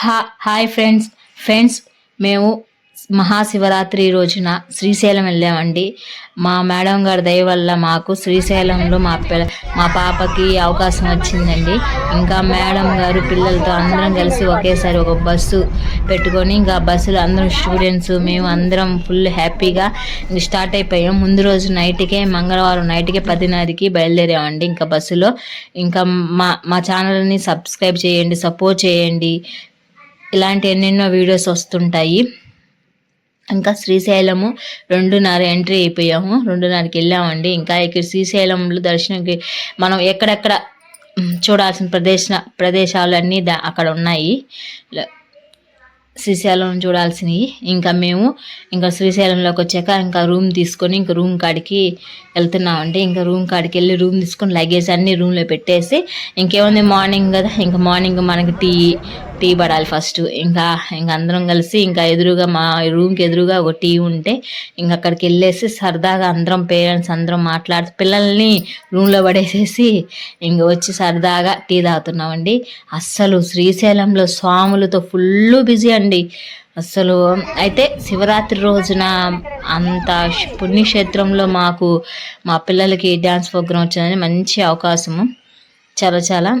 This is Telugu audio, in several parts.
హా హాయ్ ఫ్రెండ్స్ ఫ్రెండ్స్ మేము మహాశివరాత్రి రోజున శ్రీశైలం వెళ్ళామండి. మా మేడం గారి దయ వల్ల మాకు శ్రీశైలంలో మా పిల్ల మా పాపకి అవకాశం వచ్చిందండి. ఇంకా మేడం గారు పిల్లలతో అందరం కలిసి ఒకేసారి ఒక బస్సు పెట్టుకొని ఇంకా బస్సులో అందరం స్టూడెంట్స్ మేము అందరం ఫుల్ హ్యాపీగా స్టార్ట్ అయిపోయాం. ముందు రోజు నైట్కే మంగళవారం నైట్కే పదిన్నరకి బయలుదేరామండి ఇంకా బస్సులో. ఇంకా మా మా ఛానల్ని సబ్స్క్రైబ్ చేయండి సపోర్ట్ చేయండి. ఇలాంటి ఎన్నెన్నో వీడియోస్ వస్తుంటాయి. ఇంకా శ్రీశైలము రెండున్నర ఎంట్రీ అయిపోయాము. రెండున్నరకి వెళ్ళామండి. ఇంకా ఇక్కడ శ్రీశైలంలో దర్శనంకి మనం ఎక్కడెక్కడ చూడాల్సిన ప్రదేశ ప్రదేశాలు అన్నీ దా అక్కడ ఉన్నాయి. శ్రీశైలం చూడాల్సినవి. ఇంకా మేము ఇంకా శ్రీశైలంలోకి వచ్చాక ఇంకా రూమ్ తీసుకొని ఇంకా రూమ్ కాడికి వెళ్తున్నామండి. ఇంకా రూమ్ కాడికి వెళ్ళి రూమ్ తీసుకొని లగేజ్ అన్ని రూమ్లో పెట్టేసి ఇంకేముంది మార్నింగ్ కదా? ఇంకా మార్నింగ్ మనకి టీ టీ పడాలి ఫస్ట్. ఇంకా ఇంకా అందరం కలిసి ఇంకా ఎదురుగా మా రూమ్కి ఎదురుగా ఒక టీ ఉంటే ఇంకా అక్కడికి వెళ్ళేసి సరదాగా అందరం పేరెంట్స్ అందరం మాట్లాడుతూ పిల్లల్ని రూమ్లో పడేసేసి ఇంక వచ్చి సరదాగా టీ తాగుతున్నామండి. అస్సలు శ్రీశైలంలో స్వాములతో ఫుల్ బిజీ అండి. అస్సలు అయితే శివరాత్రి రోజున అంత పుణ్యక్షేత్రంలో మాకు మా పిల్లలకి డ్యాన్స్ ప్రోగ్రామ్ వచ్చిందని మంచి అవకాశము. చాలా చాలా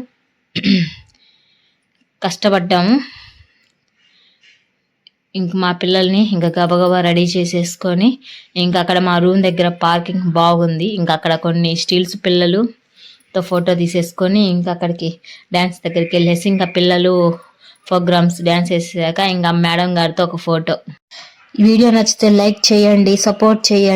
కష్టపడ్డాము ఇంక మా పిల్లల్ని ఇంకా గబగబా రెడీ చేసేసుకొని ఇంకా అక్కడ మా రూమ్ దగ్గర పార్కింగ్ బాగుంది. ఇంకా అక్కడ కొన్ని స్టీల్స్ పిల్లలు తో ఫోటో తీసేసుకొని ఇంకా అక్కడికి డ్యాన్స్ దగ్గరికి వెళ్ళేసి ఇంకా పిల్లలు ప్రోగ్రామ్స్ డ్యాన్స్ వేసాక ఇంకా మేడం గారితో ఒక ఫోటో. వీడియో నచ్చితే లైక్ చేయండి సపోర్ట్ చేయండి.